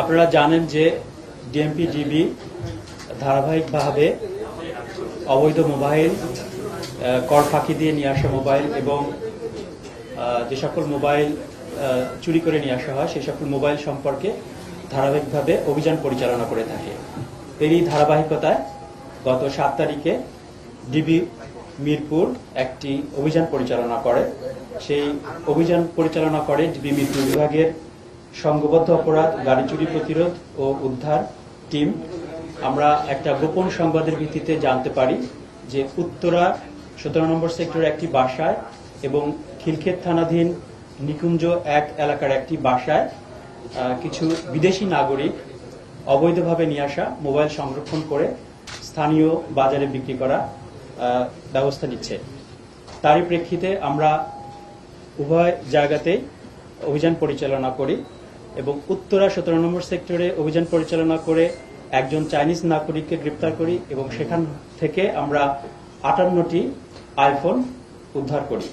আপনারা জানেন যে ডিএমপি ডিবি ধারাবাহিকভাবে অবৈধ মোবাইল কর ফাঁকি দিয়ে নিয়ে আসা মোবাইল এবং যে সকল মোবাইল চুরি করে নিয়ে আসা হয়, সেই সকল মোবাইল সম্পর্কে ধারাবাহিকভাবে অভিযান পরিচালনা করে থাকে। এরই ধারাবাহিকতায় গত সাত তারিখে ডিবি মিরপুর একটি অভিযান পরিচালনা করে। সেই অভিযান পরিচালনা করে ডিবি মিরপুর বিভাগের সংঘবদ্ধ অপরাধ, গাড়ি চুরি প্রতিরোধ ও উদ্ধার টিম। আমরা একটা গোপন সংবাদের ভিত্তিতে জানতে পারি যে উত্তরা সতেরো নম্বর সেক্টরের একটি বাসায় এবং খিলক্ষেত থানাধীন নিকুঞ্জ এক এলাকার একটি বাসায় কিছু বিদেশি নাগরিক অবৈধভাবে নিয়ে আসা মোবাইল সংরক্ষণ করে স্থানীয় বাজারে বিক্রি করা ব্যবস্থা নিচ্ছে। তারই প্রেক্ষিতে আমরা উভয় জায়গাতেই অভিযান পরিচালনা করি। এবং উত্তরা সতেরো নম্বর সেক্টরে অভিযান পরিচালনা করে একজন চাইনিজ নাগরিককে গ্রেপ্তার করি এবং সেখান থেকে আমরা আটান্নটি আইফোন উদ্ধার করি।